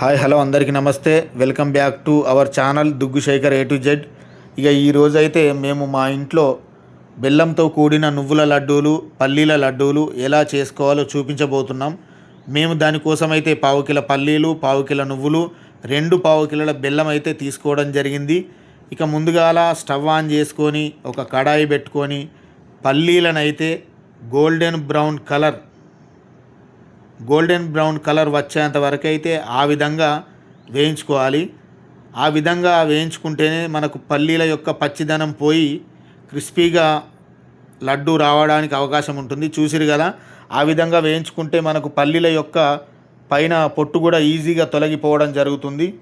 Hi hello అందరికీ నమస్తే. Welcome back to our channel Duggu Shekar A to Z ఇక ఈ రోజైతే మేము మా ఇంట్లో బెల్లంతో కూడిన నువ్వుల లడ్డూలు పల్లీల లడ్డూలు ఎలా చేసుకోవాలో చూపించబోతున్నాం. మేము దానికోసం అయితే పావు కిలో పల్లీలు పావు కిలో నువ్వులు రెండు పావు కిలోల బెల్లం అయితే తీసుకోవడం జరిగింది. ఇక ముందుగాల స్టవ్ ఆన్ చేసుకొని ఒక కడాయి పెట్టుకొని పల్లీలను అయితే golden brown colour golden brown colour వచ్చేంత వరకైతే అయితే ఆ విధంగా వేయించుకోవాలి. ఆ విధంగా వేయించుకుంటేనే మనకు పల్లీల యొక్క పచ్చిదనం పోయి క్రిస్పీగా లడ్డు రావడానికి అవకాశం ఉంటుంది. చూసిరు కదా ఆ విధంగా వేయించుకుంటే మనకు పల్లీల యొక్క పైన పొట్టు కూడా ఈజీగా తొలగిపోవడం జరుగుతుంది.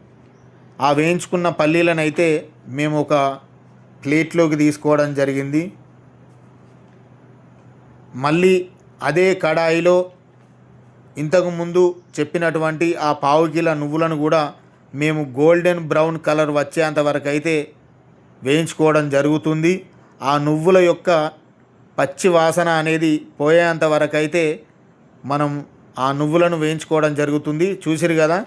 ఆ వేయించుకున్న పల్లీలను అయితే మేము ఒక ప్లేట్లోకి తీసుకోవడం జరిగింది. మళ్ళీ అదే కడాయిలో ఇంతకుముందు చెప్పినటువంటి ఆ పావు కిలో నువ్వులను కూడా మేము గోల్డెన్ బ్రౌన్ కలర్ వచ్చేంత వరకు అయితే వేయించుకోవడం జరుగుతుంది. ఆ నువ్వుల యొక్క పచ్చి వాసన అనేది పోయేంత వరకు అయితే మనం ఆ నువ్వులను వేయించుకోవడం జరుగుతుంది. చూసిరు కదా?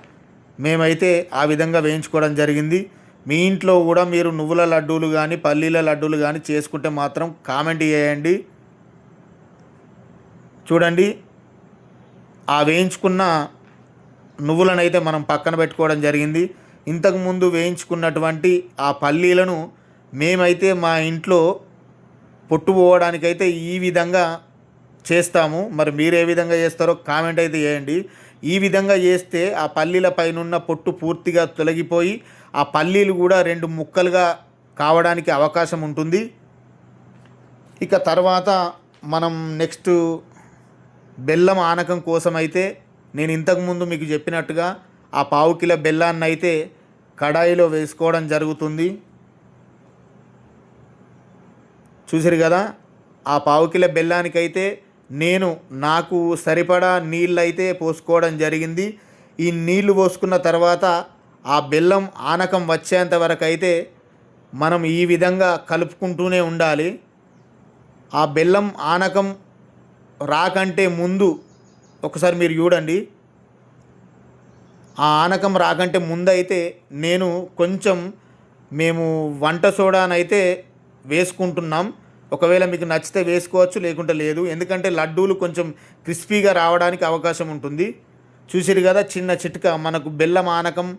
మేమైతే ఆ విధంగా వేయించుకోవడం జరిగింది. మీ ఇంట్లో కూడా మీరు నువ్వుల లడ్డూలు కానీ పల్లీల లడ్డూలు కానీ చేసుకుంటే మాత్రం కామెంట్ చేయండి. చూడండి. ఆ వేయించుకున్న నువ్వులనైతే మనం పక్కన పెట్టుకోవడం జరిగింది. ఇంతకుముందు వేయించుకున్నటువంటి ఆ పల్లీలను మేమైతే మా ఇంట్లో పొట్టు పోవడానికైతే ఈ విధంగా చేస్తాము. మరి మీరు ఏ విధంగా చేస్తారో కామెంట్ అయితే చేయండి. ఈ విధంగా చేస్తే ఆ పల్లీల పైన పొట్టు పూర్తిగా తొలగిపోయి ఆ పల్లీలు కూడా రెండు ముక్కలుగా కావడానికి అవకాశం ఉంటుంది. ఇక తర్వాత మనం నెక్స్ట్ బెల్లం ఆనకం కోసం అయితే నేను ఇంతకుముందు మీకు చెప్పినట్టుగా ఆ పావు కిలో బెల్లాన్ని అయితే కడాయిలో వేసుకోవడం జరుగుతుంది. చూసారు కదా? ఆ పావు కిలో బెల్లానికైతే నేను నాకు సరిపడా నీళ్ళు అయితే పోసుకోవడం జరిగింది. ఈ నీళ్ళు పోసుకున్న తర్వాత ఆ బెల్లం ఆనకం వచ్చేంత వరకు అయితే మనం ఈ విధంగా కలుపుకుంటూనే ఉండాలి. ఆ బెల్లం ఆనకం రాకంటే ముందు ఒకసారి మీరు చూడండి. ఆ ఆనకం రాకంటే ముందు అయితే నేను కొంచెం మేము వంట సోడానైతే వేసుకుంటున్నాం. ఒకవేళ మీకు నచ్చితే వేసుకోవచ్చు లేకుంటే లేదు. ఎందుకంటే లడ్డూలు కొంచెం క్రిస్పీగా రావడానికి అవకాశం ఉంటుంది. చూసిరు కదా చిన్న చిట్క. మనకు బెల్లం ఆనకం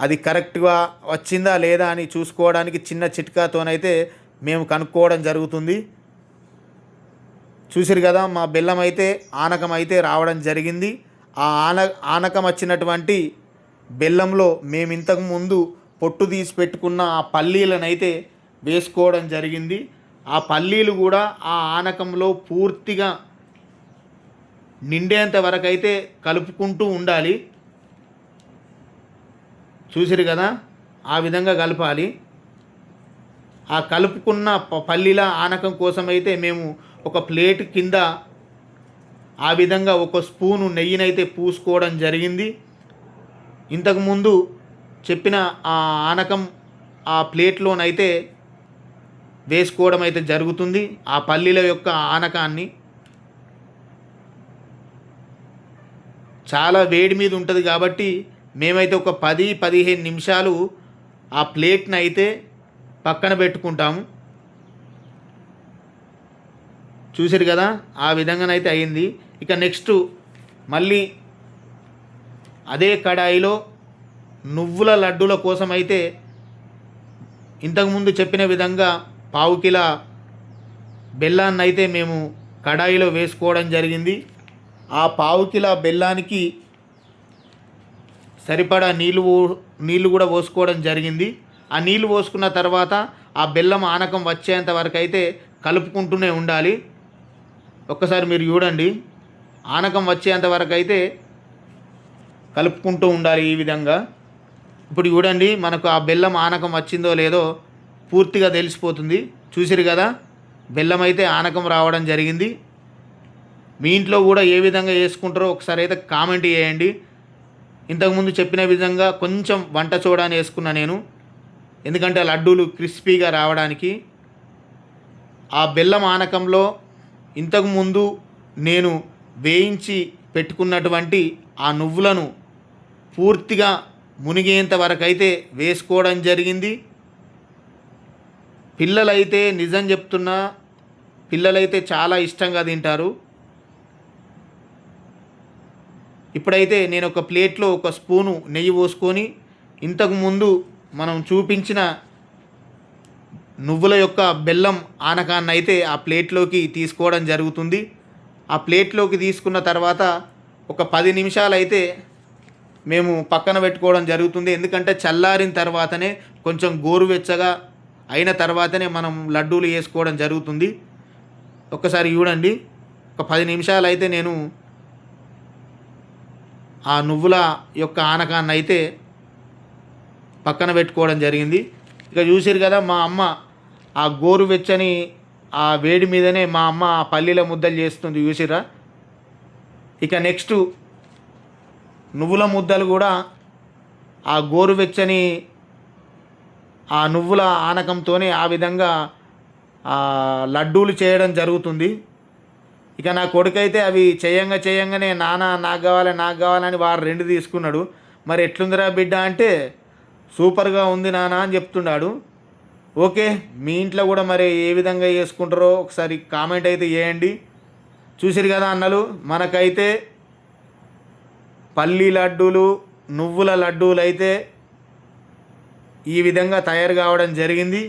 అది కరెక్ట్గా వచ్చిందా లేదా అని చూసుకోవడానికి చిన్న చిట్కాతోనైతే మేము కనుక్కోవడం జరుగుతుంది. చూసిరు కదా మా బెల్లం అయితే ఆనకం అయితే రావడం జరిగింది. ఆ ఆన ఆనకం వచ్చినటువంటి బెల్లంలో మేము ఇంతకు ముందు పొట్టు తీసి పెట్టుకున్న ఆ పల్లీలను అయితే వేసుకోవడం జరిగింది. ఆ పల్లీలు కూడా ఆ ఆనకంలో పూర్తిగా నిండేంత వరకు అయితే కలుపుకుంటూ ఉండాలి. చూసిరు కదా ఆ విధంగా కలపాలి. ఆ కలుపుకున్న పల్లీల ఆనకం కోసం అయితే మేము ఒక ప్లేట్ కింద ఆ విధంగా ఒక స్పూను నెయ్యినైతే పూసుకోవడం జరిగింది. ఇంతకుముందు చెప్పిన ఆ ఆనకం ఆ ప్లేట్లోనైతే వేసుకోవడం అయితే జరుగుతుంది. ఆ పల్లీల యొక్క ఆనకాన్ని చాలా వేడి మీద ఉంటుంది కాబట్టి మేమైతే ఒక పది పదిహేను నిమిషాలు ఆ ప్లేట్ని అయితే పక్కన పెట్టుకుంటాము. చూసారు కదా? ఆ విధంగానైతే అయింది. ఇక నెక్స్ట్ మళ్ళీ అదే కడాయిలో నువ్వుల లడ్డూల కోసం అయితే ఇంతకుముందు చెప్పిన విధంగా పావుకిల బెల్లాన్ని అయితే మేము కడాయిలో వేసుకోవడం జరిగింది. ఆ పావుకిల బెల్లానికి సరిపడా నీళ్ళు నీళ్ళు కూడా పోసుకోవడం జరిగింది. ఆ నీళ్ళు పోసుకున్న తర్వాత ఆ బెల్లం ఆనకం వచ్చేంత వరకు అయితే కలుపుకుంటూనే ఉండాలి. ఒక్కసారి మీరు చూడండి. ఆనకం వచ్చేంత వరకు అయితే కలుపుకుంటూ ఉండాలి ఈ విధంగా. ఇప్పుడు చూడండి మనకు ఆ బెల్లం ఆనకం వచ్చిందో లేదో పూర్తిగా తెలిసిపోతుంది. చూసిరు కదా బెల్లం అయితే ఆనకం రావడం జరిగింది. మీ ఇంట్లో కూడా ఏ విధంగా వేసుకుంటారో ఒకసారి అయితే కామెంట్ చేయండి. ఇంతకుముందు చెప్పిన విధంగా కొంచెం వంట చూడని వేసుకున్నా నేను. ఎందుకంటే లడ్డూలు క్రిస్పీగా రావడానికి. ఆ బెల్లం ఆనకంలో ఇంతకుముందు నేను వేయించి పెట్టుకున్నటువంటి ఆ నువ్వులను పూర్తిగా మునిగేంత వరకైతే వేసుకోవడం జరిగింది. పిల్లలైతే నిజం చెప్తున్నా పిల్లలైతే చాలా ఇష్టంగా తింటారు. ఇప్పుడైతే నేను ఒక ప్లేట్లో ఒక స్పూను నెయ్యి పోసుకొని ఇంతకుముందు మనం చూపించిన నువ్వుల యొక్క బెల్లం ఆనకాన్నైతే అయితే ఆ ప్లేట్లోకి తీసుకోవడం జరుగుతుంది. ఆ ప్లేట్లోకి తీసుకున్న తర్వాత ఒక పది నిమిషాలు అయితే మేము పక్కన పెట్టుకోవడం జరుగుతుంది. ఎందుకంటే చల్లారిన తర్వాతనే కొంచెం గోరువెచ్చగా అయిన తర్వాతనే మనం లడ్డూలు వేసుకోవడం జరుగుతుంది. ఒక్కసారి చూడండి. ఒక పది నిమిషాలు అయితే నేను ఆ నువ్వుల యొక్క ఆనకాన్ని అయితే పక్కన పెట్టుకోవడం జరిగింది. ఇక చూసిరు కదా మా అమ్మ ఆ గోరువెచ్చని ఆ వేడి మీదనే మా అమ్మ ఆ పల్లీల ముద్దలు చేస్తుంది చూసిరా ఇక నెక్స్ట్ నువ్వుల ముద్దలు కూడా ఆ గోరువెచ్చని ఆ నువ్వుల ఆనకంతోనే ఆ విధంగా లడ్డూలు చేయడం జరుగుతుంది. ఇక నా కొడుకైతే అవి చేయంగా చేయంగానే నాన్న నాకు కావాలి నాకు కావాలని వారు రెండు తీసుకున్నాడు. మరి ఎట్లుందిరా బిడ్డ అంటే సూపర్గా ఉంది నాన్న అని చెప్తున్నాడు. ఓకే మీ ఇంట్లో కూడా మరి ఏ విధంగా చేసుకుంటారో ఒకసారి కామెంట్ అయితే చేయండి. చూసిరు కదా అన్నలు మనకైతే పల్లి లడ్డూలు నువ్వుల లడ్డూలు అయితే ఈ విధంగా తయారు కావడం జరిగింది.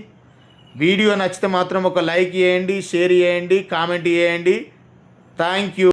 వీడియో నచ్చితే మాత్రం ఒక లైక్ చేయండి షేర్ చేయండి కామెంట్ చేయండి. Thank you.